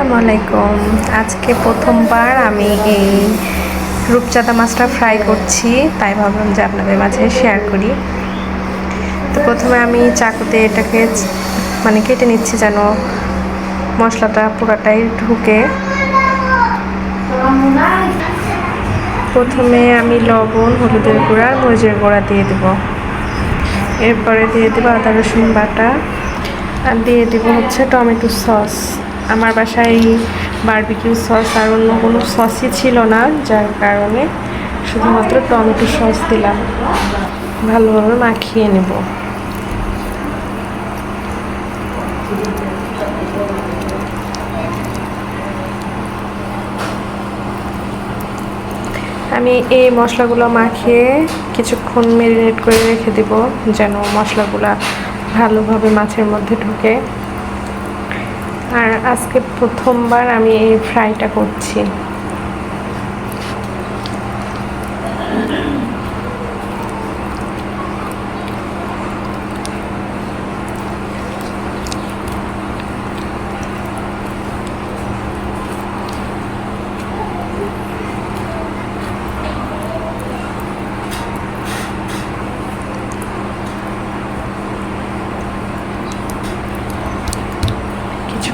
আসসালামু আলাইকুম। আজকে প্রথমবার আমি এই রূপচাঁদা মাছটা ফ্রাই করছি, তাই ভাবলাম যে আপনাদের মাঝে শেয়ার করি। তো প্রথমে আমি চাকুতে এটাকে মানে কেটে নিচ্ছি যেন মশলাটা পুরাটাই ঢুকে। প্রথমে আমি লবণ, হলুদের গুঁড়া, মরিচের গুঁড়া দিয়ে দেবো। এরপরে দিয়ে দেবো আদা রসুন বাটা। আর দিয়ে দেবো হচ্ছে টমেটো সস। আমার বাসায় বারবিকিউ সস আর অন্য কোনো সসই ছিল না, যার কারণে শুধুমাত্র টমেটো সস দিলাম। ভালোভাবে মাখিয়ে নেব। আমি এই মশলাগুলো মাখিয়ে কিছুক্ষণ মেরিনেট করে রেখে দেব, যেন মশলাগুলো ভালোভাবে মাছের মধ্যে ঢুকে। আর আজকে প্রথমবার আমি এই ফ্রাইটা করছি।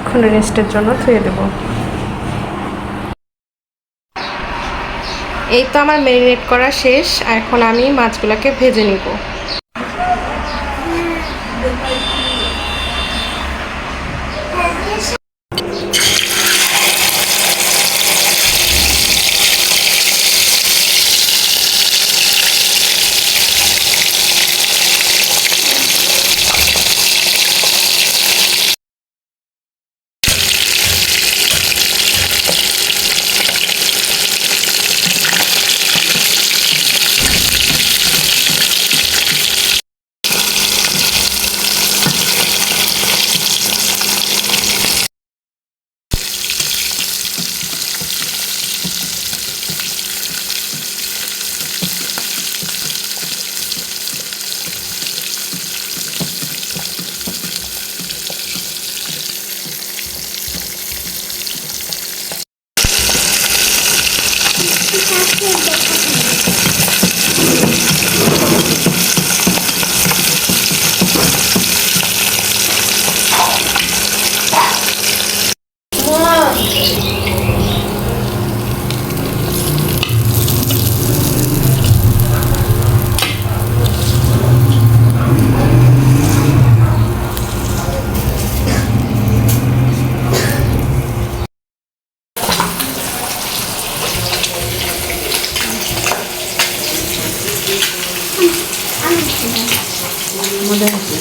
কিছুক্ষণ রেস্টের জন্য ধুয়ে দেব। এই তো আমার ম্যারিনেট করা শেষ এখন আমি মাছগুলোকে ভেজে নিব। 他现在他肯 মজা হচ্ছে